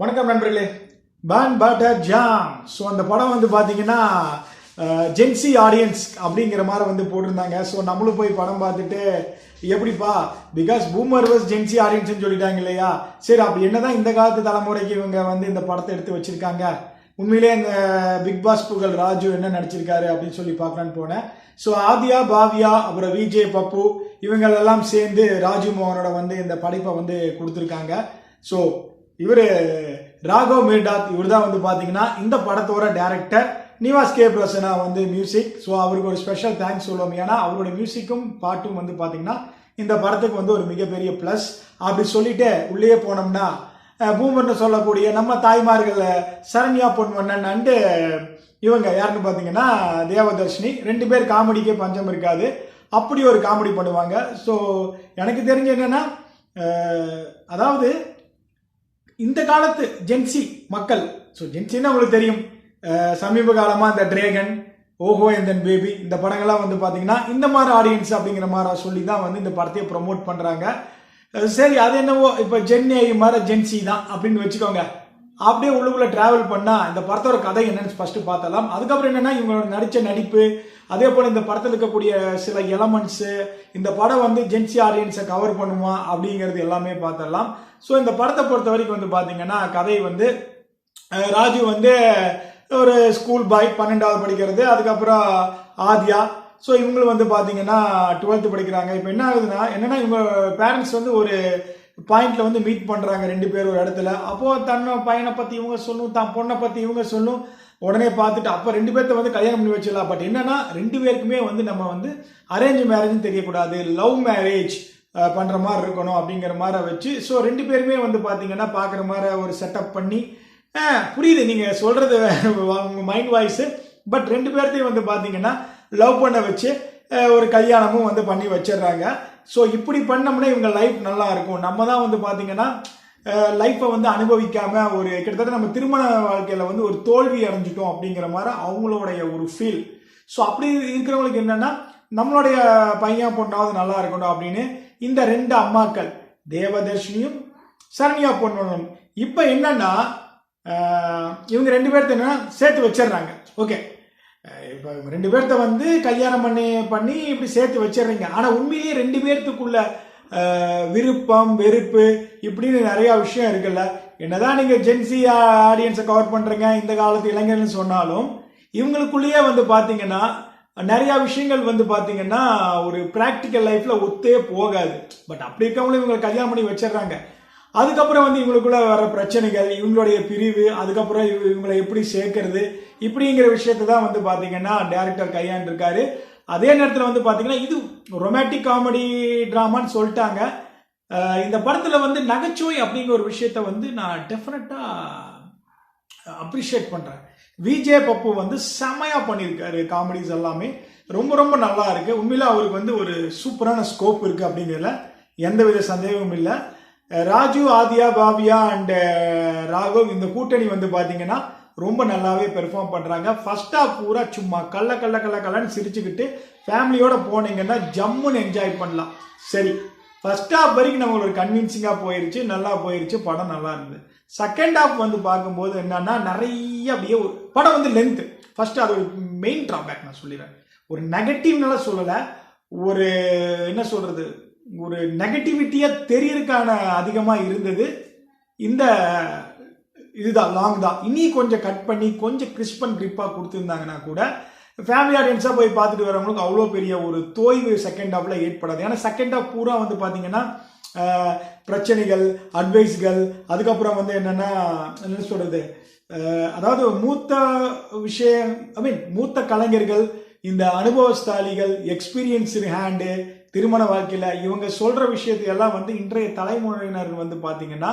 வணக்கம் நண்பர்களே. Pan butter jam so அந்த படம் வந்து பார்த்தீங்கன்னா ஜென்சி ஆடியன்ஸ் அப்படிங்கிற மாதிரி வந்து போட்டிருந்தாங்க. ஸோ நம்மளும் போய் படம் பார்த்துட்டு எப்படிப்பா because boomer vs Gen Z ஆடியன்ஸ்னு சொல்லிட்டாங்க இல்லையா? சரி அப்படி என்னதான் இந்த காலத்து தலைமுறைக்கு இவங்க வந்து இந்த படத்தை எடுத்து வச்சிருக்காங்க? உண்மையிலே இந்த பிக் பாஸ் புகழ் ராஜு என்ன நடிச்சிருக்காரு அப்படின்னு சொல்லி பார்க்கலான்னு போனேன். ஸோ ஆதியா பாவியா அப்புறம் விஜே பப்பு இவங்களெல்லாம் சேர்ந்து ராஜு மோகனோட வந்து இந்த படைப்பை வந்து கொடுத்துருக்காங்க. ஸோ இவர் ராகவ் மேடாத் இவர் தான் வந்து பார்த்தீங்கன்னா இந்த படத்தோட டேரக்டர் நிவாஸ் கே பிரசனா வந்து மியூசிக் ஸோ அவருக்கு ஒரு ஸ்பெஷல் தேங்க்ஸ் சொல்லுவோம். ஏன்னா அவரோட மியூசிக்கும் பாட்டும் வந்து பார்த்தீங்கன்னா இந்த படத்துக்கு வந்து ஒரு மிகப்பெரிய ப்ளஸ் அப்படி சொல்லிட்டு உள்ளே போனோம்னா பூமர்னு சொல்லக்கூடிய நம்ம தாய்மார்கள் சரண்யா பொன்வண்ணன் அண்டு இவங்க யாருன்னு பார்த்தீங்கன்னா தேவதர்ஷினி. ரெண்டு பேர் காமெடிக்கே பஞ்சம் இருக்காது. அப்படி ஒரு காமெடி பண்ணுவாங்க. ஸோ எனக்கு தெரிஞ்ச என்னென்னா அதாவது இந்த காலத்து ஜென்சி மக்கள் ஸோ ஜென்சின்னா உங்களுக்கு தெரியும். சமீப காலமாக இந்த டிரேகன் ஓஹோ என் தென் பேபி இந்த படங்கள்லாம் வந்து பார்த்தீங்கன்னா இந்த மாதிரி ஆடியன்ஸ் அப்படிங்கிற மாதிரி சொல்லி தான் வந்து இந்த படத்தையே ப்ரொமோட் பண்ணுறாங்க சரி அது என்னவோ இப்போ ஜென்ஏ மாதிரி ஜென்சி தான் அப்படின்னு வச்சுக்கோங்க. அப்படியே உள்ளுக்குள்ள டிராவல் பண்ணா இந்த படத்தோட கதை என்னன்னு ஃபர்ஸ்ட் பார்த்தலாம் அதுக்கப்புறம் என்னன்னா இவங்க நடிச்ச நடிப்பு அதே போல இந்த படத்தில் இருக்கக்கூடிய சில எலமெண்ட்ஸ் இந்த படம் வந்து ஜென்சி ஆடியன்ஸை கவர் பண்ணுமா அப்படிங்கிறது எல்லாமே பார்த்தரலாம் ஸோ இந்த படத்தை பொறுத்த வரைக்கும் வந்து பார்த்தீங்கன்னா கதை வந்து ராஜு வந்து ஒரு ஸ்கூல் பாய் பன்னெண்டாவது படிக்கிறது அதுக்கப்புறம் ஆத்யா. ஸோ இவங்களும் வந்து பார்த்தீங்கன்னா டுவெல்த்து படிக்கிறாங்க. இப்போ என்ன ஆகுதுன்னா என்னன்னா இவங்க பேரண்ட்ஸ் வந்து ஒரு பாயிண்ட்ல வந்து மீட் பண்றாங்க ரெண்டு பேர் ஒரு இடத்துல. அப்போ தன்னை பையனை பத்தி இவங்க சொல்லும் தான் பொண்ணை பத்தி இவங்க சொல்லும். உடனே பார்த்துட்டு அப்போ ரெண்டு பேர்த்த வந்து கல்யாணம் பண்ணி வச்சிடலாம். பட் என்னன்னா ரெண்டு பேருக்குமே வந்து நம்ம வந்து அரேஞ்ச் மேரேஜ்னு தெரியக்கூடாது. லவ் மேரேஜ் பண்ற மாதிரி இருக்கணும் அப்படிங்கிற மாதிரி வச்சு ஸோ ரெண்டு பேருமே வந்து பாத்தீங்கன்னா பாக்குற மாதிரி ஒரு செட்டப் பண்ணி புரியுது. நீங்க சொல்றது உங்க மைண்ட் வாய்ஸ் பட் ரெண்டு பேர்த்தையும் வந்து பாத்தீங்கன்னா லவ் பண்ண வச்சு ஒரு கல்யாணமும் வந்து பண்ணி வச்சிடுறாங்க. ஸோ இப்படி பண்ணோம்னா இவங்க லைஃப் நல்லா இருக்கும். நம்ம தான் வந்து பார்த்தீங்கன்னா லைஃப்பை வந்து அனுபவிக்காம ஒரு கிட்டத்தட்ட நம்ம திருமண வாழ்க்கையில் வந்து ஒரு தோல்வி அடைஞ்சிட்டோம் அப்படிங்கிற மாதிரி அவங்களுடைய ஒரு ஃபீல் ஸோ அப்படி இருக்கிறவங்களுக்கு என்னன்னா நம்மளுடைய பையன் பொண்ணாவது நல்லா இருக்கணும் அப்படின்னு இந்த ரெண்டு அம்மாக்கள் தேவதர்ஷினியும் சரண்யா பொண்ணும் இப்போ என்னன்னா இவங்க ரெண்டு பேர்த்து என்னன்னா சேர்த்து வச்சிடுறாங்க. ஓகே இப்போ ரெண்டு பேர்த்த வந்து கல்யாணம் பண்ணி பண்ணி இப்படி சேர்த்து வச்சிடுறீங்க. ஆனால் உண்மையிலேயே ரெண்டு பேர்த்துக்குள்ள விருப்பம் வெறுப்பு இப்படின்னு நிறையா விஷயம் இருக்குல்ல. என்னதான் நீங்கள் ஜென்சி ஆடியன்ஸை கவர் பண்ணுறீங்க இந்த காலத்து இளைஞர்னு சொன்னாலும் இவங்களுக்குள்ளேயே வந்து பார்த்தீங்கன்னா நிறையா விஷயங்கள் வந்து பார்த்தீங்கன்னா ஒரு ப்ராக்டிக்கல் லைஃப்பில் ஒத்தே போகாது. பட் அப்படி இருக்கவங்களும் இவங்களை கல்யாணம் பண்ணி வச்சிடுறாங்க. அதுக்கப்புறம் வந்து இவங்களுக்குள்ள வர பிரச்சனைகள் இவங்களுடைய பிரிவு அதுக்கப்புறம் இவங்களை எப்படி சேர்க்கறது இப்படிங்கிற விஷயத்தை தான் வந்து பார்த்தீங்கன்னா டேரக்டர் கையாண்டிருக்காரு அதே நேரத்தில் வந்து பார்த்தீங்கன்னா இது ரொமாட்டிக் காமெடி ட்ராமான்னு சொல்லிட்டாங்க. இந்த படத்தில் வந்து நகைச்சுவை அப்படிங்கிற ஒரு விஷயத்த வந்து நான் டெஃபினட்டா அப்ரிஷியேட் பண்ணுறேன் விஜே பப்பு வந்து செமையாக பண்ணியிருக்காரு காமெடிஸ் எல்லாமே. ரொம்ப ரொம்ப நல்லா இருக்கு. உண்மையில அவருக்கு வந்து ஒரு சூப்பரான ஸ்கோப் இருக்கு அப்படிங்கிறதுல எந்தவித சந்தேகமும் இல்லை. ராஜு ஆதியா பாவியா அண்ட் ராகவ் இந்த கூட்டணி வந்து பார்த்தீங்கன்னா ரொம்ப நல்லாவே பெர்ஃபார்ம் பண்ணுறாங்க ஃபர்ஸ்ட் ஆஃப் பூரா சும்மா கள்ள கள்ள கள்ள கல்லன்னு சிரிச்சுக்கிட்டு ஃபேமிலியோட போனீங்கன்னா ஜம்முன்னு என்ஜாய் பண்ணலாம். சரி ஃபர்ஸ்ட் ஹாஃப் வரைக்கும் நம்மளோட கன்வின்சிங்காக போயிருச்சு நல்லா போயிருச்சு படம் நல்லா இருந்தது. செகண்ட் ஹாஃப் வந்து பார்க்கும்போது என்னன்னா நிறைய அப்படியே ஒரு படம் வந்து லென்த்து ஃபர்ஸ்ட் அது ஒரு மெயின் ட்ராபேக் நான் சொல்லிடுறேன். ஒரு நெகட்டிவ்னால சொல்லலை ஒரு என்ன சொல்றது ஒரு நெகட்டிவிட்டியாக தெரியறதுக்கான அதிகமாக இருந்தது. இந்த இதுதான் லாங் தான். இனி கொஞ்சம் கட் பண்ணி கொஞ்சம் கிறிஸ்பன் கிரிப்பாக கொடுத்துருந்தாங்கன்னா கூட ஃபேமிலி ஆடியன்ஸாக போய் பார்த்துட்டு வரவங்களுக்கு அவ்வளோ பெரிய ஒரு தோய்வு செகண்ட் ஹாஃபில் ஏற்படாது. ஏன்னா செகண்ட் ஹாஃப் பூரா வந்து பார்த்தீங்கன்னா பிரச்சனைகள் அட்வைஸ்கள் அதுக்கப்புறம் வந்து என்னென்னா என்ன சொல்கிறது அதாவது மூத்த விஷயம் ஐ மீன் மூத்த கலைஞர்கள் இந்த அனுபவஸ்தாலிகள் எக்ஸ்பீரியன்ஸ் ஹேண்டு திருமண வாழ்க்கையில் இவங்க சொல்கிற விஷயத்தையெல்லாம் வந்து இன்றைய தலைமுறையினர் வந்து பார்த்தீங்கன்னா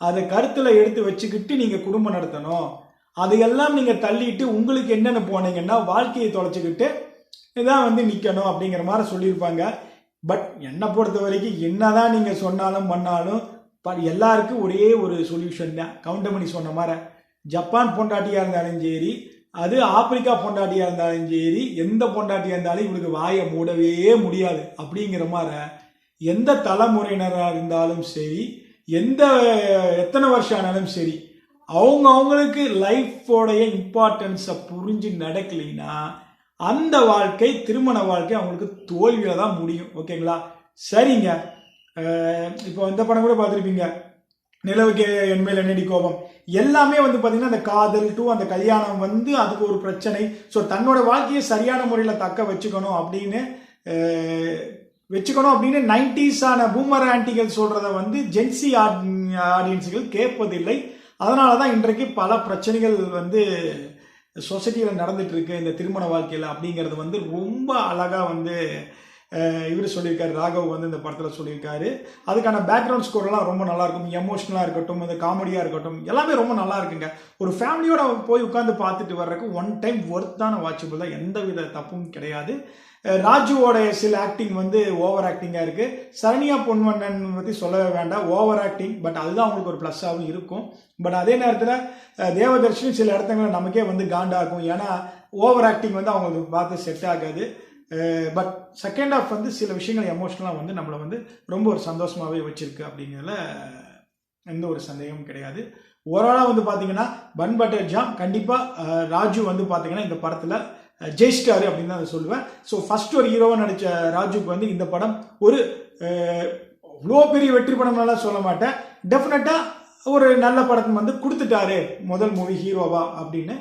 அதை கருத்தில் எடுத்து வச்சுக்கிட்டு நீங்கள் குடும்பம் நடத்தணும். அதையெல்லாம் நீங்கள் தள்ளிட்டு உங்களுக்கு என்னென்ன போனீங்கன்னா வாழ்க்கையை தொலைச்சிக்கிட்டு இதான் வந்து நிற்கணும் அப்படிங்கிற மாதிரி சொல்லியிருப்பாங்க. பட் என்னை பொறுத்த வரைக்கும் என்னதான் நீங்கள் சொன்னாலும் பண்ணாலும் பட் எல்லாருக்கும் ஒரே ஒரு சொல்யூஷன் தான். கவுண்டமணி சொன்ன மாதிரி ஜப்பான் பொண்டாட்டியாக இருந்தாலும் சரி அது ஆப்பிரிக்கா பொண்டாட்டியாக இருந்தாலும் சரி எந்த பொண்டாட்டியாக இருந்தாலும் இவளுக்கு வாயை மூடவே முடியாது. அப்படிங்கிற மாதிரி எந்த தலைமுறையினராக இருந்தாலும் சரி எந்த எத்தனை வருஷம் ஆனாலும் சரி அவங்க அவங்களுக்கு லைஃபோடைய இம்பார்ட்டன்ஸை புரிஞ்சு நடக்கலைன்னா அந்த வாழ்க்கை திருமண வாழ்க்கை அவங்களுக்கு தோல்வியில் தான் முடியும். ஓகேங்களா? சரிங்க. இப்போ இந்த படம் கூட பார்த்துருப்பீங்க. நிலவுக்கு என்மேல் என்னடி கோபம்? எல்லாமே வந்து பார்த்தீங்கன்னா அந்த காதல் டூ அந்த கல்யாணம் வந்து அதுக்கு ஒரு பிரச்சனை. ஸோ தன்னோட வாழ்க்கையை சரியான முறையில் தக்க வச்சுக்கணும் அப்படின்னு வச்சுக்கணும் அப்படின்னு நைன்டிஸான பூமர் ஆன்டிகள் சொல்கிறத வந்து ஜென்சி ஆடியன்ஸுகள் கேட்பதில்லை. அதனால தான் இன்றைக்கு பல பிரச்சனைகள் வந்து சொசைட்டியில் நடந்துட்டு இருக்கு இந்த திருமண வாழ்க்கையில் அப்படிங்கிறது வந்து ரொம்ப அழகாக வந்து இவர் சொல்லியிருக்காரு ராகவ் வந்து இந்த படத்தில் சொல்லியிருக்காரு. அதுக்கான பேக்ரவுண்ட் ஸ்கோர்லாம் ரொம்ப நல்லா இருக்கும். எமோஷனலாக இருக்கட்டும் இந்த காமெடியாக இருக்கட்டும் எல்லாமே ரொம்ப நல்லா இருக்குங்க. ஒரு ஃபேமிலியோட போய் உட்காந்து பார்த்துட்டு வர்றதுக்கு ஒன் டைம் ஒர்த்தான வாட்சபிள் தான். எந்த வித தப்பும் கிடையாது. அஹ் ராஜுவோட சில ஆக்டிங் வந்து ஓவர் ஆக்டிங்காக இருக்குது சரணியா பொன்வண்ணன் பற்றி சொல்லவே வேண்டாம். ஓவர் ஆக்டிங் பட் அதுதான் அவங்களுக்கு ஒரு ப்ளஸ்ஸாகவும் இருக்கும். பட் அதே நேரத்தில் தேவதர்ஷினி சில இடத்துல நமக்கே வந்து காண்டாகும் ஏன்னா ஓவர் ஆக்டிங் வந்து அவங்களுக்கு பார்த்து செட் ஆகாது. பட் செகண்ட் ஆஃப் வந்து சில விஷயங்கள் எமோஷ்னலாக வந்து நம்மளை வந்து ரொம்ப ஒரு சந்தோஷமாகவே வச்சுருக்கு அப்படிங்கிறதுல எந்த ஒரு சந்தேகமும் கிடையாது. ஓவராலாக வந்து பார்த்தீங்கன்னா பன் பட்டர் ஜாம் கண்டிப்பாக ராஜு வந்து பார்த்தீங்கன்னா இந்த படத்தில் ஜெயிச்சிட்டாரு அப்படின்னு தான் சொல்லுவேன். ஸோ ஃபர்ஸ்ட் ஒரு ஹீரோவாக நடித்த ராஜுக்கு வந்து இந்த படம் ஒரு அவ்வளோ பெரிய வெற்றி படம்னாலாம் சொல்ல மாட்டேன். டெஃபினட்டாக ஒரு நல்ல படத்தை வந்து கொடுத்துட்டாரு முதல் மூவி ஹீரோவா அப்படின்னு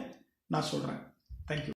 நான் சொல்கிறேன் தேங்க்யூ